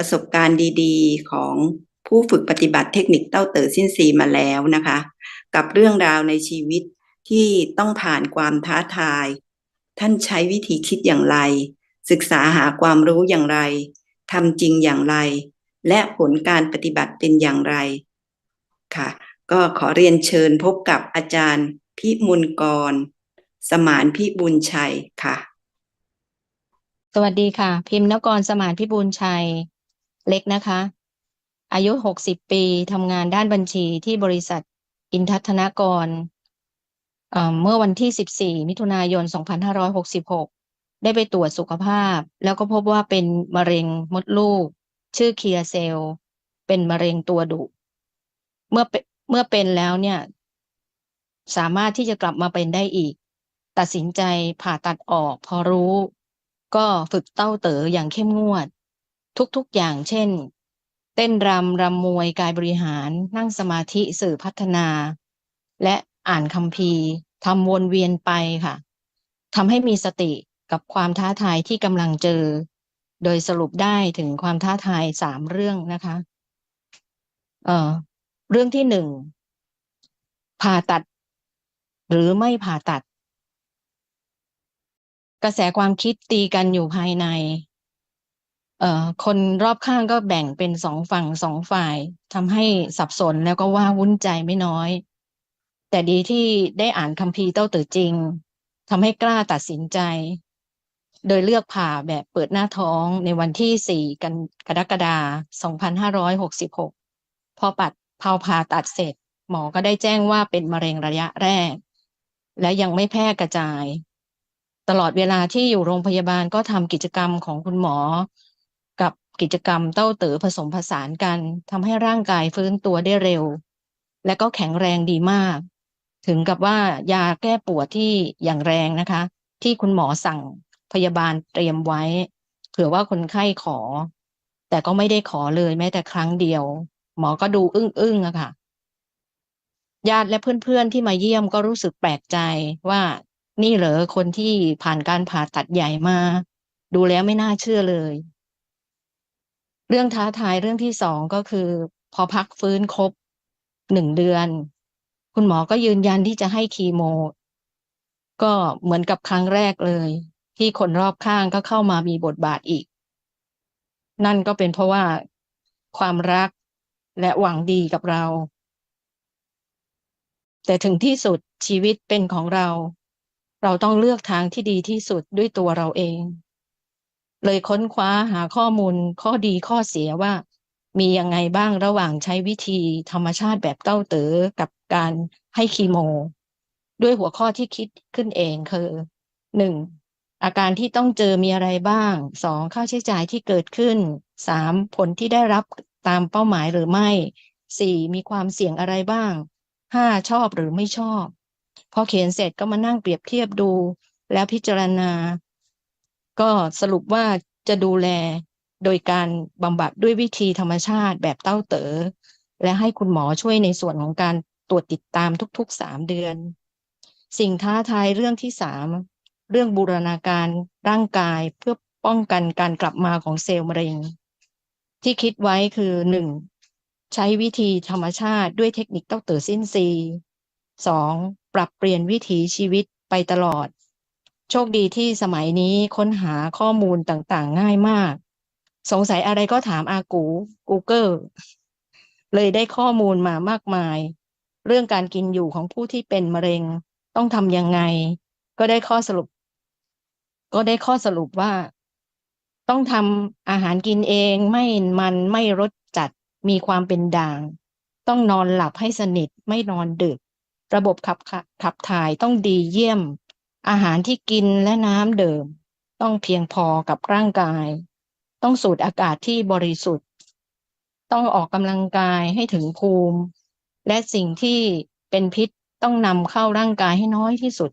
ประสบการณ์ดีๆ ของผู้ฝึกปฏิบัติเทคนิคเต้าเต๋อสิ้นซีมาแล้วนะคะ กับเรื่องราวในชีวิตที่ต้องผ่านความท้าทาย ท่านใช้วิธีคิดอย่างไร ศึกษาหาความรู้อย่างไรทำจริงอย่างไร และผลการปฏิบัติเป็นอย่างไรค่ะ ก็ขอเรียนเชิญพบกับอาจารย์พิมุลกร สมานพิบุญชัยค่ะ สวัสดีค่ะ พิมพ์นกรสมานพิบูลชัย เล็กนะคะ อายุหกสิบปีทำงานด้านบัญชีที่บริษัทอินทัศนกรเเมื่อวันที่สิบสี่มิถุนายนสองพันห้าร้อยหกสิบหกได้ไปตรวจสุขภาพ แล้วก็พบว่าเป็นมะเร็งมดลูก ชื่อเคียร์เซล เป็นมะเร็งตัวดุ เมื่อเป็นเมื่อเป็นแล้วเนี่ย สามารถที่จะกลับมาเป็นได้อีก ตัดสินใจผ่าตัดออก พอรู้ ก็ฝึกเต้าเต๋ออย่างเข้มงวด ทุกๆอย่างเช่น เต้นรำรำมวยกายบริหาร นั่งสมาธิสื่อพัฒนา และอ่านคัมภีร์ทำวนเวียนไปค่ะทำให้มีสติกับความท้าทายที่กำลังเจอ โดยสรุปได้ถึงความท้าทายสามเรื่องนะคะเอ่อเรื่องที่หนึ่งผ่าตัด หรือไม่ผ่าตัด กระแสความคิดตีกันอยู่ภายใน เอ่อคนรอบข้างก็แบ่งเป็นสองฝั่งสองฝ่ายทำให้สับสนแล้วก็ว่าวุ่นใจไม่น้อย แต่ดีที่ได้อ่านคัมภีร์เต้าเต๋อจริงทำให้กล้าตัดสินใจ โดยเลือกผ่าแบบเปิดหน้าท้องในวันที่ 4 กันกรกฎาคม 2566 พอปัดพอผ่าตัดเสร็จ หมอก็ได้แจ้งว่าเป็นมะเร็งระยะแรก และยังไม่แพร่กระจาย ตลอดเวลาที่อยู่โรงพยาบาลก็ทำกิจกรรมของคุณหมอ กิจกรรมเต้าเต๋อผสมผสานกันทำให้ร่างกายฟื้นตัวได้เร็ว และก็แข็งแรงดีมาก ถึงกับว่ายาแก้ปวดที่อย่างแรงนะคะ ที่คุณหมอสั่งพยาบาลเตรียมไว้ เผื่อว่าคนไข้ขอ แต่ก็ไม่ได้ขอเลยแม้แต่ครั้งเดียว หมอก็ดูอึ้งๆอะค่ะ ญาติและเพื่อนๆที่มาเยี่ยมก็รู้สึกแปลกใจว่านี่เหรอคนที่ผ่านการผ่าตัดใหญ่มา ดูแล้วไม่น่าเชื่อเลย เรื่องท้าทายเรื่องที่สองก็คือ พอพักฟื้นครบหนึ่งเดือน คุณหมอก็ยืนยันที่จะให้คีโม ก็เหมือนกับครั้งแรกเลย ที่คนรอบข้างก็เข้ามามีบทบาทอีก นั่นก็เป็นเพราะว่าความรักและหวังดีกับเรา แต่ถึงที่สุดชีวิตเป็นของเรา เราต้องเลือกทางที่ดีที่สุดด้วยตัวเราเอง เลยค้นคว้าหาข้อมูลข้อดีข้อเสียว่า มียังไงบ้างระหว่างใช้วิธีธรรมชาติแบบเต้าเต๋อกับการให้คีโม ด้วยหัวข้อที่คิดขึ้นเองคือหนึ่งอาการที่ต้องเจอมีอะไรบ้างสองค่าใช้จ่ายที่เกิดขึ้นสามผลที่ได้รับตามเป้าหมายหรือไม่สี่มีความเสี่ยงอะไรบ้างห้าชอบหรือไม่ชอบ พอเขียนเสร็จก็มานั่งเปรียบเทียบดู แล้วพิจารณา ก็สรุปว่าจะดูแลโดยการบำบัดด้วยวิธีธรรมชาติแบบเต้าเต๋อและให้คุณหมอช่วยในส่วนของการตรวจติดตามทุกๆสามเดือน สิ่งท้าทายเรื่องที่สามเรื่องบูรณาการร่างกายเพื่อป้องกันการกลับมาของเซลล์มะเร็ง ที่คิดไว้คือหนึ่งใช้วิธีธรรมชาติด้วยเทคนิคเต้าเต๋อสิ้นซีสองปรับเปลี่ยนวิถีชีวิตไปตลอด โชคดีที่สมัยนี้ค้นหาข้อมูลต่างๆ ง่ายมาก สงสัยอะไรก็ถามอากู Google เลยได้ข้อมูลมามากมาย เรื่องการกินอยู่ของผู้ที่เป็นมะเร็ง ต้องทำยังไง ก็ได้ข้อสรุป ก็ได้ข้อสรุปว่า ต้องทำอาหารกินเองไม่มันไม่รสจัดมีความเป็นด่าง ต้องนอนหลับให้สนิทไม่นอนดึก ระบบขับขับถ่ายต้องดีเยี่ยม อาหารที่กินและน้ำเดิมต้องเพียงพอกับร่างกาย ต้องสูดอากาศที่บริสุทธิ์ ต้องออกกำลังกายให้ถึงภูมิ และสิ่งที่เป็นพิษต้องนำเข้าร่างกายให้น้อยที่สุด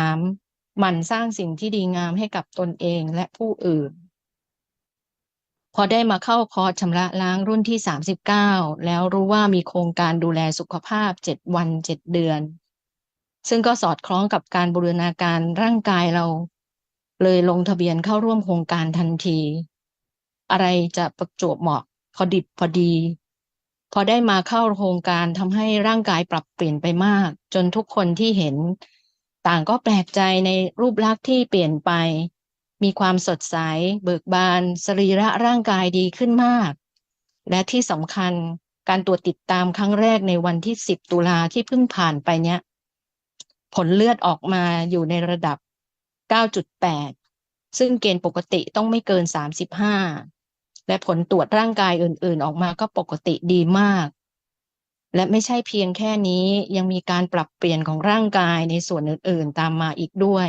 3. หมั่นสร้างสิ่งที่ดีงามให้กับตนเองและผู้อื่น พอได้มาเข้าคอร์สชำระล้างรุ่นที่ 39 แล้วรู้ว่ามีโครงการดูแลสุขภาพ 7 วัน 7 เดือน ซึ่งก็สอดคล้องกับการบูรณาการร่างกายเรา เลยลงทะเบียนเข้าร่วมโครงการทันที อะไรจะประจวบเหมาะพอดิบพอดี พอได้มาเข้าโครงการทำให้ร่างกายปรับเปลี่ยนไปมาก จนทุกคนที่เห็น ต่างก็แปลกใจในรูปลักษณ์ที่เปลี่ยนไป มีความสดใส เบิกบาน สรีระร่างกายดีขึ้นมาก และที่สำคัญการตรวจติดตามครั้งแรกในวันที่ 10 ตุลาที่เพิ่งผ่านไปเนี้ย ผลเลือดออกมาอยู่ในระดับ 9.8 ซึ่งเกณฑ์ปกติต้องไม่เกิน 35 และผลตรวจร่างกายอื่น ๆ ออกมาก็ปกติดีมาก และไม่ใช่เพียงแค่นี้ยังมีการปรับเปลี่ยนของร่างกายในส่วนอื่น ๆ ตามมาอีกด้วย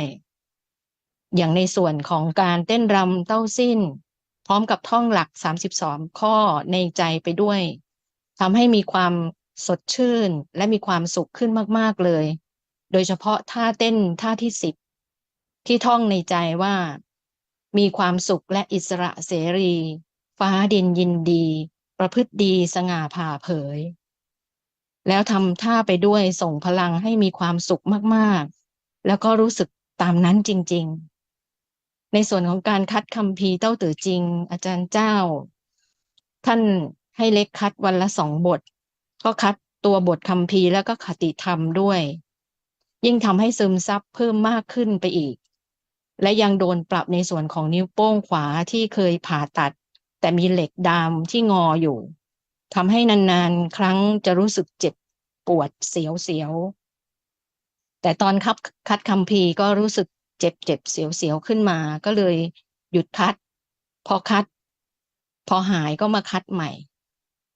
อย่างในส่วนของการเต้นรำเต้าสิ้น พร้อมกับท่องหลัก 32 ข้อในใจไปด้วยทำให้มีความสดชื่นและมีความสุขขึ้นมาก ๆ เลย โดยเฉพาะท่าเต้นท่าที่สิบที่ท่องในใจว่า มีความสุขและอิสระเสรี ฟ้าดินยินดี ประพฤติดีสง่าผ่าเผย แล้วทำท่าไปด้วยส่งพลังให้มีความสุขมาก ๆ แล้วก็รู้สึกตามนั้นจริง ๆ ในส่วนของการคัดคำพีเต้าตือจริง อาจารย์เจ้า ท่านให้เล็กคัดวันละสองบท ก็คัดตัวบทคำพีแล้วก็คติธรรมด้วย ยิ่งทำให้ซึมซับเพิ่มมากขึ้นไปอีก และยังโดนปรับในส่วนของนิ้วโป้งขวาที่เคยผ่าตัด แต่มีเหล็กดามที่งออยู่ทำให้นานๆ ครั้งจะรู้สึกเจ็บปวดเสียวๆแต่ตอนคับคัดคำพีร์ก็รู้สึกเจ็บเจ็บๆเสียวๆขึ้นมา ก็เลยหยุดคัด พอคัด พอหายก็มาคัดใหม่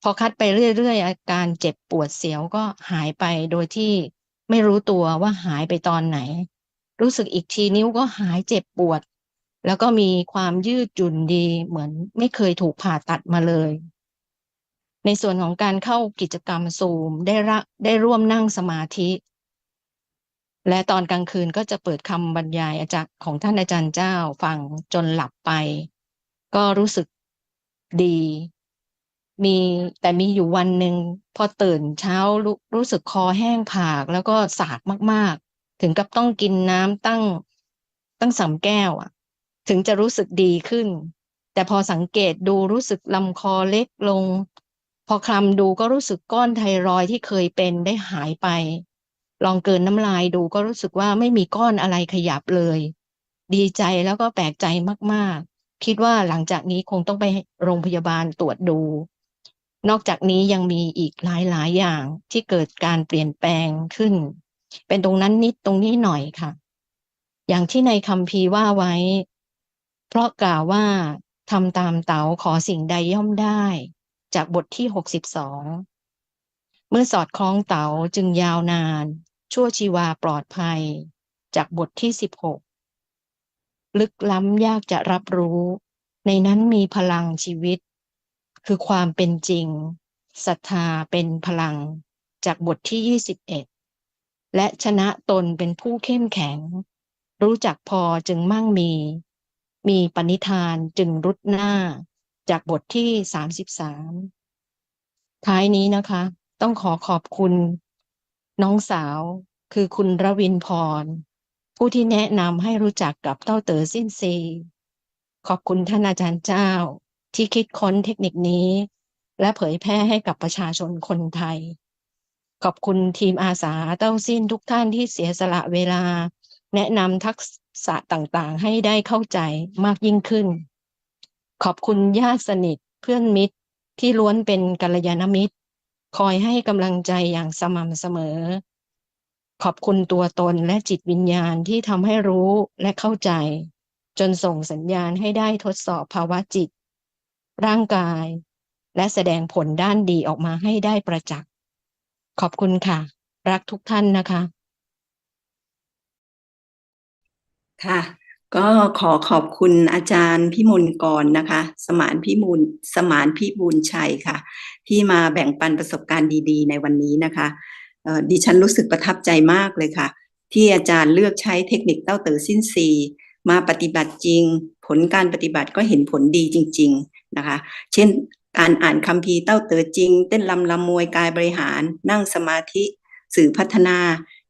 พอคัดไปเรื่อยๆ อาการเจ็บปวดเสียวก็หายไปโดยที่ ไม่รู้ตัวว่าหายไปตอนไหน รู้สึกอีกทีนิ้วก็หายเจ็บปวด แล้วก็มีความยืดหยุ่นดีเหมือนไม่เคยถูกผ่าตัดมาเลย ในส่วนของการเข้ากิจกรรมซูมได้ระได้ร่วมนั่งสมาธิ และตอนกลางคืนก็จะเปิดคำบรรยายอาจารย์ของท่านอาจารย์เจ้าฟังจนหลับไป ก็รู้สึกดี มีแต่มีอยู่วันหนึ่งพอตื่นเช้ารู้รู้สึกคอแห้งผากแล้วก็สากมาก ๆ ถึงกับต้องกินน้ำตั้งตั้งสามแก้วอะถึงจะรู้สึกดีขึ้น แต่พอสังเกตดูรู้สึกลำคอเล็กลง พอคลำดูก็รู้สึกก้อนไทรอยที่เคยเป็นได้หายไป ลองเกินน้ำลายดูก็รู้สึกว่าไม่มีก้อนอะไรขยับเลย ดีใจแล้วก็แปลกใจมาก ๆ คิดว่าหลังจากนี้คงต้องไปโรงพยาบาลตรวจดู นอกจากนี้ยังมีอีกหลายๆ อย่างที่เกิดการเปลี่ยนแปลงขึ้น เป็นตรงนั้นนิดตรงนี้หน่อยค่ะ อย่างที่ในคำพีว่าไว้ เพราะกล่าวว่าทำตามเต๋าขอสิ่งใดย่อมได้ จากบทที่ 62 เมื่อสอดคล้องเต๋าจึงยาวนาน ชั่วชีวาปลอดภัย จากบทที่ 16 ลึกล้ำยากจะรับรู้ ในนั้นมีพลังชีวิต คือความเป็นจริงศรัทธาเป็นพลังจากบทที่ 21 และชนะตนเป็นผู้เข้มแข็ง รู้จักพอจึงมั่งมี มีปณิธานจึงรุดหน้าจากบทที่ 33 ท้ายนี้นะคะ ต้องขอขอบคุณ น้องสาวคือคุณรวินพร ผู้ที่แนะนำให้รู้จักกับเต้าเต๋อสิ้นซี ขอบคุณท่านอาจารย์เจ้า ที่คิดค้นเทคนิคนี้ และเผยแพร่ให้กับประชาชนคนไทย ขอบคุณทีมอาสาเต้าสิ้นทุกท่านที่เสียสละเวลา แนะนำทักษะต่างๆ ให้ได้เข้าใจมากยิ่งขึ้น ขอบคุณญาติสนิทเพื่อนมิตรที่ล้วนเป็นกัลยาณมิตร คอยให้กำลังใจอย่างสม่ำเสมอ ขอบคุณตัวตนและจิตวิญญาณที่ทำให้รู้และเข้าใจ จนส่งสัญญาณให้ได้ทดสอบภาวะจิต ร่างกาย และแสดงผลด้านดีออกมาให้ได้ประจักษ์ขอบคุณค่ะ รักทุกท่านนะคะ ค่ะ ก็ขอขอบคุณอาจารย์พิมลกรนะคะ สมานพิมูลสมานพิบูลชัยค่ะ ที่มาแบ่งปันประสบการณ์ดีๆ ในวันนี้นะคะดิฉันรู้สึกประทับใจมากเลยค่ะ ที่อาจารย์เลือกใช้เทคนิคเต้าเต๋อสิ้นซีมาปฏิบัติจริง ผลการปฏิบัติก็เห็นผลดีจริง ๆ นะคะ เช่นการอ่านคัมภีเต้าเต๋อจริง เต้นลำลำมวยกายบริหาร นั่งสมาธิสื่อพัฒนา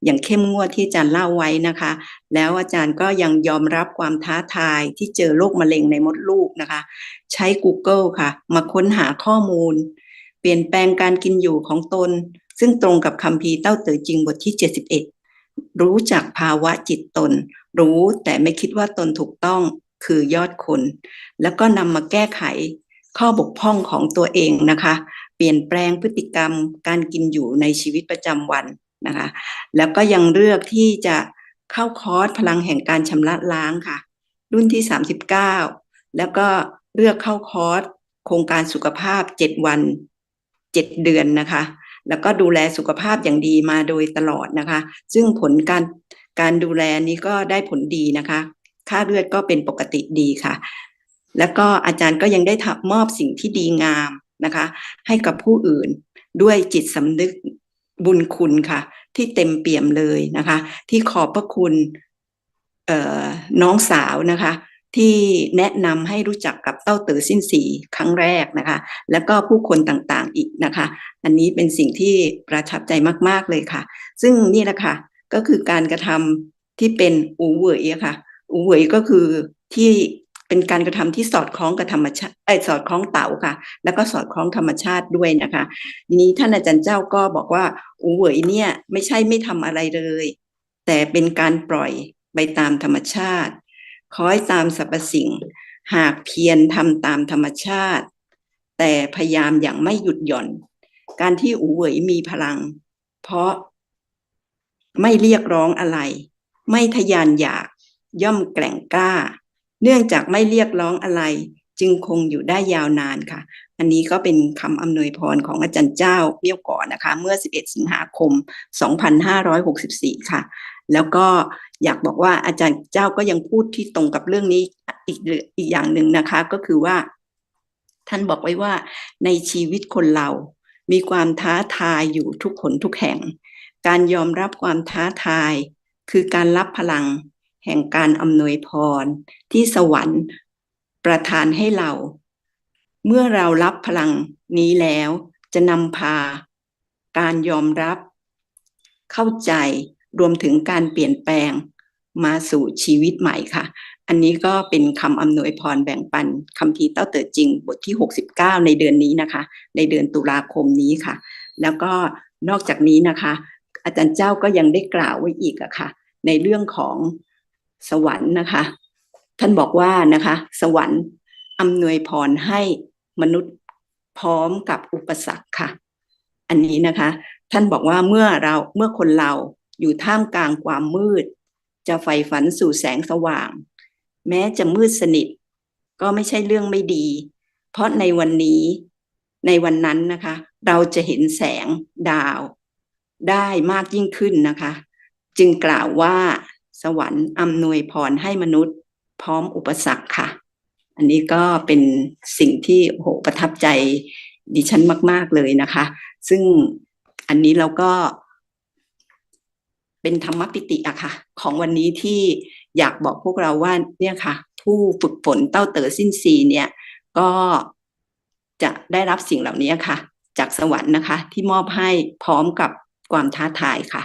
อย่างเข้มงวดที่อาจารย์เล่าไว้นะคะ แล้วอาจารย์ก็ยังยอมรับความท้าทายที่เจอโรคมะเร็งในมดลูกนะคะ ใช้ Google ค่ะ มาค้นหาข้อมูล เปลี่ยนแปลงการกินอยู่ของตน ซึ่งตรงกับคัมภีเต้าเต๋อจริงบทที่ 71 รู้จักภาวะจิตตน รู้แต่ไม่คิดว่าตนถูกต้อง คือยอดคน แล้วก็นำมาแก้ไขข้อบกพร่องของตัวเองนะคะ เปลี่ยนแปลงพฤติกรรมการกินอยู่ในชีวิตประจำวันนะคะ แล้วก็ยังเลือกที่จะเข้าคอร์สพลังแห่งการชำระล้างค่ะ รุ่นที่ 39 แล้วก็เลือกเข้าคอร์สโครงการสุขภาพ 7 วัน 7 เดือนนะคะ แล้วก็ดูแลสุขภาพอย่างดีมาโดยตลอดนะคะ ซึ่งผลการการดูแลนี้ก็ได้ผลดีนะคะ ค่าเลือดก็เป็นปกติดีค่ะ แล้วก็อาจารย์ก็ยังได้มอบสิ่งที่ดีงามนะคะ ให้กับผู้อื่นด้วยจิตสำนึกบุญคุณค่ะ ที่เต็มเปี่ยมเลยนะคะ ที่ขอบพระคุณน้องสาวนะคะ ที่แนะนำให้รู้จักกับเต้าต๋อสิ้นสีครั้งแรกนะคะ แล้วก็ผู้คนต่างๆอีกนะคะ อันนี้เป็นสิ่งที่ประทับใจมากๆเลยค่ะ ซึ่งนี่แหละค่ะก็คือการกระทำที่เป็นอูเวยอะค่ะ อูเหวยก็คือที่เป็นการกระทำที่สอดคล้องกับธรรมชาติไอยสอดคล้องเต๋าค่ะ แล้วก็สอดคล้องธรรมชาติด้วยนะคะทีนี้ท่านอาจารย์เจ้าก็บอกว่าอูเหวยเนี่ยไม่ใช่ไม่ทำอะไรเลย แต่เป็นการปล่อยไปตามธรรมชาติคอยตามสรรพสิ่ง หากเพียรทำตามธรรมชาติ แต่พยายามอย่างไม่หยุดหย่อน การที่อูเหวยมีพลัง เพราะไม่เรียกร้องอะไร ไม่ทะยานอยาก ย่อมแกร่งกล้า เนื่องจากไม่เรียกร้องอะไร จึงคงอยู่ได้ยาวนานค่ะ อันนี้ก็เป็นคำอำนวยพรของอาจารย์เจ้าเมี่ยวก่อนนะคะ เมื่อ 11 สิงหาคม 2564 ค่ะ แล้วก็อยากบอกว่าอาจารย์เจ้าก็ยังพูดที่ตรงกับเรื่องนี้อีกอีกอย่างหนึ่งนะคะ ก็คือว่า ท่านบอกไว้ว่าในชีวิตคนเรามีความท้าทายอยู่ทุกคนทุกแห่ง การยอมรับความท้าทาย คือการรับพลัง แห่งการอำนวยพรที่สวรรค์ประทานให้เรา เมื่อเรารับพลังนี้แล้วจะนำพา การยอมรับ เข้าใจรวมถึงการเปลี่ยนแปลงมาสู่ชีวิตใหม่ค่ะ อันนี้ก็เป็นคำอำนวยพรแบ่งปันคำพีเต้าเติดจริง บทที่ 69 ในเดือนนี้นะคะ ในเดือนตุลาคมนี้ค่ะ แล้วก็นอกจากนี้นะคะ อาจารย์เจ้าก็ยังได้กล่าวไว้อีกอะค่ะ ในเรื่องของ สวรรค์นะคะ ท่านบอกว่านะคะ สวรรค์อำนวยพรให้มนุษย์พร้อมกับอุปสรรคค่ะ อันนี้นะคะ ท่านบอกว่าเมื่อเราเมื่อคนเราอยู่ท่ามกลางความมืด จะใฝ่ฝันสู่แสงสว่าง แม้จะมืดสนิท ก็ไม่ใช่เรื่องไม่ดี เพราะในวันนี้ในวันนั้นนะคะ เราจะเห็นแสงดาว ได้มากยิ่งขึ้นนะคะ จึงกล่าวว่า สวรรค์อำนวยพรให้มนุษย์พร้อมอุปสรรคค่ะ อันนี้ก็เป็นสิ่งที่โอ้โหประทับใจดิฉันมาก ๆเลยนะคะ ซึ่งอันนี้เราก็เป็นธรรมปิติอะค่ะ ของวันนี้ที่อยากบอกพวกเราว่าเนี่ยค่ะ ผู้ฝึกฝนเต้าเต๋อสิ้นซีเนี่ย ก็จะได้รับสิ่งเหล่านี้ค่ะ จากสวรรค์นะคะ ที่มอบให้พร้อมกับความท้าทายค่ะ